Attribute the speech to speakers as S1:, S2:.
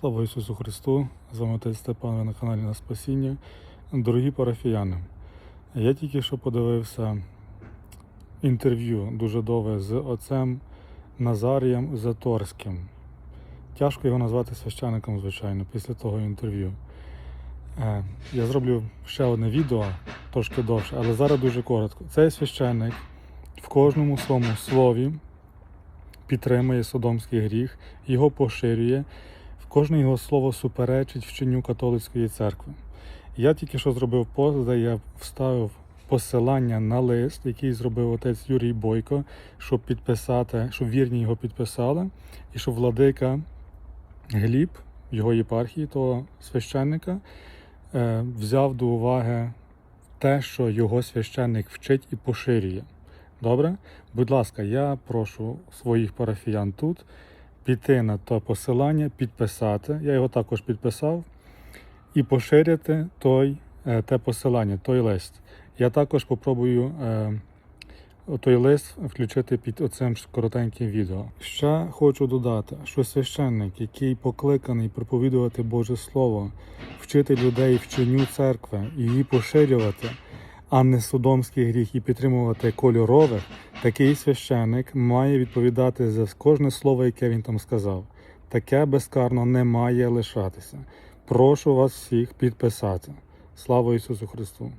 S1: Слава Ісусу Христу! З вами отець Степан ви на каналі на Спасіння. Дорогі парафіяни, я тільки що подивився інтерв'ю дуже довге з отцем Назарієм Заторським. Тяжко його назвати священником, звичайно, після того інтерв'ю. Е, Я зроблю ще одне відео, трошки довше, але зараз дуже коротко. Цей священник в кожному своєму слові підтримує содомський гріх, його поширює. Кожне його слово суперечить вченню католицької церкви. Я тільки що зробив пост, де я вставив посилання на лист, який зробив отець Юрій Бойко, щоб підписати, щоб вірні його підписали, і щоб владика Гліб, його єпархії, того священника, е, взяв до уваги те, що його священник вчить і поширює. Добре? Будь ласка, я прошу своїх парафіян тут піти на то посилання, підписати. Я його також підписав, і поширити той, е, те посилання, той лист. Я також попробую е, той лист включити під оцим коротеньким відео. Ще хочу додати, що священник, який покликаний проповідувати Боже Слово, вчити людей вченню церкви і її поширювати, а не судомський гріх і підтримувати кольорових, такий священик має відповідати за кожне слово, яке він там сказав. Таке безкарно не має лишатися. Прошу вас всіх підписати. Слава Ісусу Христу!